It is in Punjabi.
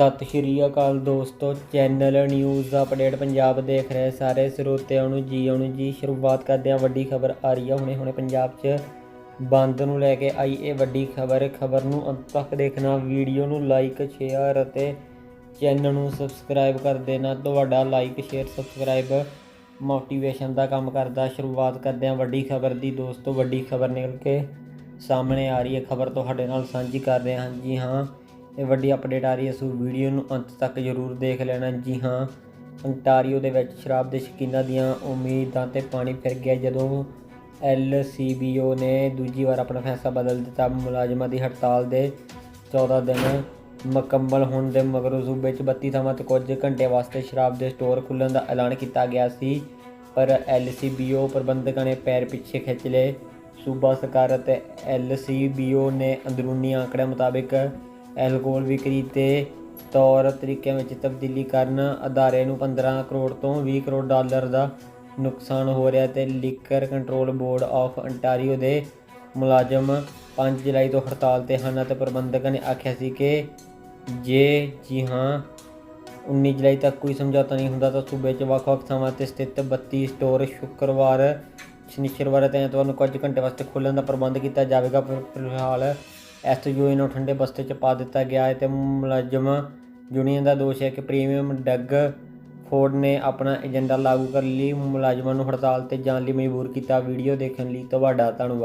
ਸਤਿ ਸ਼੍ਰੀ ਅਕਾਲ ਦੋਸਤੋ, ਚੈਨਲ ਨਿਊਜ਼ ਅਪਡੇਟ ਪੰਜਾਬ ਦੇਖ ਰਹੇ ਸਾਰੇ ਸਰੋਤਿਆਂ ਨੂੰ ਜੀ ਆਉਣ ਜੀ। ਸ਼ੁਰੂਆਤ ਕਰਦੇ ਹਾਂ ਵੱਡੀ ਖਬਰ ਆ ਰਹੀ ਹੈ ਹੁਣੇ ਹੁਣੇ ਪੰਜਾਬ 'ਚ ਬੰਦ ਨੂੰ ਲੈ ਕੇ ਆਈ ਇਹ ਵੱਡੀ ਖਬਰ। ਖਬਰ ਨੂੰ ਅੰਤ ਤੱਕ ਦੇਖਣਾ, ਵੀਡੀਓ ਨੂੰ ਲਾਈਕ ਸ਼ੇਅਰ ਅਤੇ ਚੈਨਲ ਨੂੰ ਸਬਸਕ੍ਰਾਈਬ ਕਰ ਦੇਣਾ। ਤੁਹਾਡਾ ਲਾਈਕ ਸ਼ੇਅਰ ਸਬਸਕ੍ਰਾਈਬ ਮੋਟੀਵੇਸ਼ਨ ਦਾ ਕੰਮ ਕਰਦਾ। ਸ਼ੁਰੂਆਤ ਕਰਦੇ ਹਾਂ ਵੱਡੀ ਖਬਰ ਦੀ। ਦੋਸਤੋ, ਵੱਡੀ ਖਬਰ ਨਿਕਲ ਕੇ ਸਾਹਮਣੇ ਆ ਰਹੀ ਹੈ। ਖਬਰ ਤੁਹਾਡੇ ਨਾਲ ਸਾਂਝੀ ਕਰ ਰਹੇ ਹਾਂ। ਜੀ ਹਾਂ ਇਹ ਵੱਡੀ ਅਪਡੇਟ ਆ ਰਹੀ ਹੈ, ਸੋ ਵੀਡੀਓ ਨੂੰ ਅੰਤ ਤੱਕ ਜ਼ਰੂਰ ਦੇਖ ਲੈਣਾ ਜੀ ਹਾਂ। ਅੰਟਾਰੀਓ ਦੇ ਵਿੱਚ ਸ਼ਰਾਬ ਦੇ ਸ਼ੌਕੀਨਾਂ ਦੀਆਂ ਉਮੀਦਾਂ ਤੇ ਪਾਣੀ ਫਿਰ ਗਿਆ ਜਦੋਂ ਐਲਸੀਬੀਓ ਨੇ ਦੂਜੀ ਵਾਰ ਆਪਣਾ ਫੈਸਲਾ ਬਦਲ ਦਿੱਤਾ। ਮੁਲਾਜ਼ਮਾਂ ਦੀ ਹੜਤਾਲ ਦੇ 14 ਦਿਨ ਮੁਕੰਮਲ ਹੋਣ ਦੇ ਮਗਰੋਂ ਸੂਬੇ 'ਚ 32 ਥਾਵਾਂ ਤੇ ਕੁਝ ਘੰਟੇ ਵਾਸਤੇ ਸ਼ਰਾਬ ਦੇ ਸਟੋਰ ਖੁੱਲ੍ਹਣ ਦਾ ਐਲਾਨ ਕੀਤਾ ਗਿਆ ਸੀ, ਪਰ ਐਲਸੀਬੀਓ ਪ੍ਰਬੰਧਕਾਂ ਨੇ ਪੈਰ ਪਿੱਛੇ ਖਿੱਚ ਲਏ। ਸੂਬਾ ਸਰਕਾਰ ਅਤੇ ਐਲਸੀਬੀਓ ਨੇ ਅੰਦਰੂਨੀ ਆંકੜਿਆਂ ਮੁਤਾਬਿਕ ਐਲਕੋਹਲ ਵਿਕਰੀ ਤੇ ਤੌਰ ਤਰੀਕਿਆਂ ਵਿੱਚ ਤਬਦੀਲੀ ਕਰਨ ਅਦਾਰੇ ਨੂੰ 15 ਕਰੋੜ ਤੋਂ 20 ਕਰੋੜ ਡਾਲਰ ਦਾ ਨੁਕਸਾਨ ਹੋ ਰਿਹਾ ਤੇ liquor control board of Ontario ਦੇ ਮੁਲਾਜ਼ਮ 5 ਜੁਲਾਈ ਤੋਂ ਹੜਤਾਲ ਤੇ ਹਨ ਅਤੇ ਪ੍ਰਬੰਧਕਾਂ ਨੇ ਆਖਿਆ ਸੀ ਕਿ ਜੇ ਜੀ ਹਾਂ 19 ਜੁਲਾਈ ਤੱਕ ਕੋਈ ਸਮਝੌਤਾ ਨਹੀਂ ਹੁੰਦਾ ਤਾਂ ਸੂਬੇ 'ਚ ਵੱਖ-ਵੱਖ ਥਾਵਾਂ ਤੇ ਸਥਿਤ 32 ਸਟੋਰ ਸ਼ੁੱਕਰਵਾਰ, ਸ਼ਨੀਚਰਵਾਰ ਅਤੇ ਐਤਵਾਰ ਨੂੰ ਕੁਝ ਘੰਟੇ ਵਾਸਤੇ ਖੋਲ੍ਹਣ ਦਾ ਪ੍ਰਬੰਧ ਕੀਤਾ ਜਾਵੇਗਾ। ਪਰ ਫਿਲਹਾਲ ਐਸਯੂਏ ਨੂੰ ਠੰਡੇ ਬਸਤੇ 'ਚ ਪਾ ਦਿੱਤਾ ਗਿਆ ਹੈ ਤੇ ਮੁਲਾਜ਼ਮ ਯੂਨੀਅਨ ਦਾ ਦੋਸ਼ ਹੈ ਕਿ ਪ੍ਰੀਮੀਅਮ ਡੱਗ ਫੋਰਡ ਨੇ ਆਪਣਾ ਏਜੰਡਾ ਲਾਗੂ ਕਰਨ ਲਈ ਮੁਲਾਜ਼ਮਾਂ ਨੂੰ ਹੜਤਾਲ ਤੇ ਜਾਣ ਲਈ ਮਜਬੂਰ ਕੀਤਾ। ਵੀਡੀਓ ਦੇਖਣ ਲਈ ਤੁਹਾਡਾ ਧੰਨਵਾਦ।